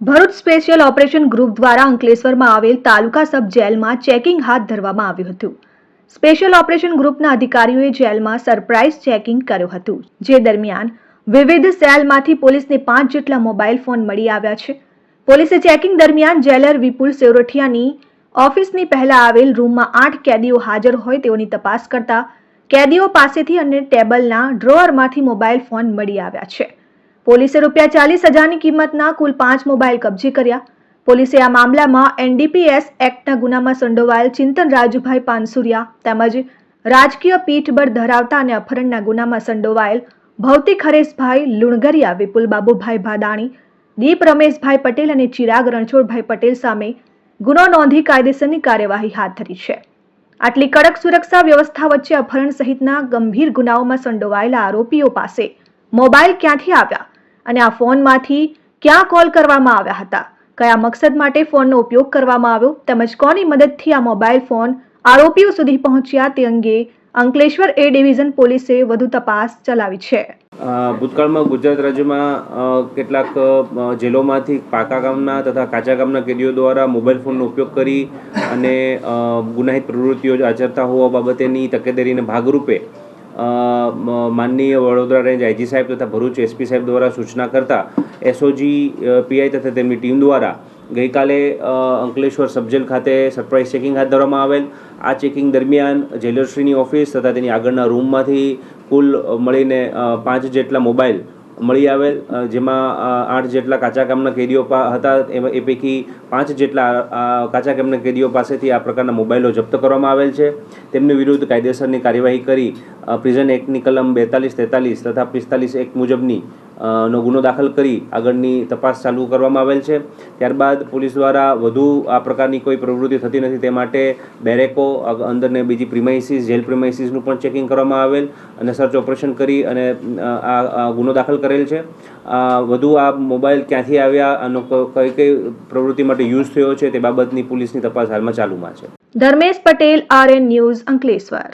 Bharuch special operation group દ્વારા અંકલેશ્વરમાં આવેલ તાલુકા સબ જેલમાં ચેકિંગ હાથ ધરવામાં આવ્યું હતું. સ્પેશિયલ ઓપરેશન ગ્રુપના અધિકારીઓએ જેલમાં સરપ્રાઇઝ ચેકિંગ કર્યું હતું, જે દરમિયાન વિવિધ સેલમાંથી પોલીસને પાંચ જેટલા મોબાઈલ ફોન મળી આવ્યા છે. પોલીસે ચેકિંગ દરમિયાન જેલર વિપુલ સેરોઠિયાની ઓફિસની પહેલા આવેલ રૂમમાં આઠ કેદીઓ હાજર હોય તેઓની તપાસ કરતા, કેદીઓ પાસેથી અને ટેબલના ડ્રોઅરમાંથી મોબાઈલ ફોન મળી આવ્યા છે. પોલીસે રૂપિયા ચાલીસ હજારની કિંમતના કુલ પાંચ મોબાઈલ કબજે કર્યા. પોલીસે આ મામલામાં એનડીપીએસ એક્ટના ગુનામાં સંડોવાયેલ ચિંતન રાજુભાઈ પાનસુરિયા તેમજ રાજકીય પીઠબળ ધરાવતા અને અપહરણના ગુનામાં સંડોવાયેલ ભૌતિક હરેશભાઈ લુણગરિયા, વિપુલ બાબુભાઈ ભાદાણી, દીપ રમેશભાઈ પટેલ અને ચિરાગ રણછોડભાઈ પટેલ સામે ગુનો નોંધી કાયદેસરની કાર્યવાહી હાથ ધરી છે. આટલી કડક સુરક્ષા વ્યવસ્થા વચ્ચે અપહરણ સહિતના ગંભીર ગુનાઓમાં સંડોવાયેલા આરોપીઓ પાસે મોબાઈલ ક્યાંથી આવ્યા? અને આ ફોનમાંથી ક્યાં કોલ કરવામાં આવ્યા હતા? કયા મકસદ માટે ફોનનો ઉપયોગ કરવામાં આવ્યો? તેમજ કોની મદદથી આ મોબાઈલ ફોન આરોપીઓ સુધી પહોંચ્યા તે અંગે અંકલેશ્વર એ ડિવિઝન પોલીસે વધુ તપાસ ચલાવી છે. ભૂતકાળમાં ગુજરાત રાજ્યમાં કેટલાક જેલોમાંથી પાકા ગામના તથા કાચા ગામના કેદીઓ દ્વારા મોબાઈલ ફોનનો ઉપયોગ કરી અને ગુનાહિત પ્રવૃત્તિઓ આચરતા હોવા બાબતેની તકેદારીને ભાગરૂપે માનનીય વડોદરા રેન્જ આઈજી સાહેબ તથા ભરૂચ એસપી સાહેબ દ્વારા સૂચના કરતા એસઓજી પીઆઈ તથા તેમની ટીમ દ્વારા ગઈકાલે અંકલેશ્વર સબજેલ ખાતે સરપ્રાઇઝ ચેકિંગ હાથ ધરવામાં આવેલ. આ ચેકિંગ દરમિયાન જેલરશ્રીની ઓફિસ તથા તેની આગળના રૂમમાંથી કુલ મળીને પાંચ જેટલા મોબાઈલ મળી આવેલ જેમાં આઠ જેટલા કાચા કામના કેદીઓ હતા. એમાં, એ પૈકી પાંચ જેટલા કાચા કામના કેદીઓ પાસેથી આ પ્રકારના મોબાઈલો જપ્ત કરવામાં આવેલ છે. તેમની વિરુદ્ધ કાયદેસરની કાર્યવાહી કરી પ્રિઝન એક્ટની કલમ બેતાલીસ તેતાલીસ તથા પિસ્તાલીસ એક મુજબની નો ગુનો દાખલ કરી આગળની તપાસ ચાલુ કરવામાં આવેલ છે. ત્યારબાદ પોલીસ દ્વારા વધુ આ પ્રકારની કોઈ પ્રવૃત્તિ થતી નથી તે માટે બેરેકો અંદરને બીજી પ્રિમાઇસીસ, જેલ પ્રિમાઇસીસનું પણ ચેકિંગ કરવામાં આવેલ અને સર્ચ ઓપરેશન કરી અને આ ગુનો દાખલ કરેલ છે. વધુ આ મોબાઈલ ક્યાંથી આવ્યા આનો કઈ કઈ પ્રવૃત્તિ માટે યુઝ થયો છે તે બાબતની પોલીસની તપાસ હાલમાં ચાલુમાં છે. Dharmesh Patel, RN news Ankleshwar.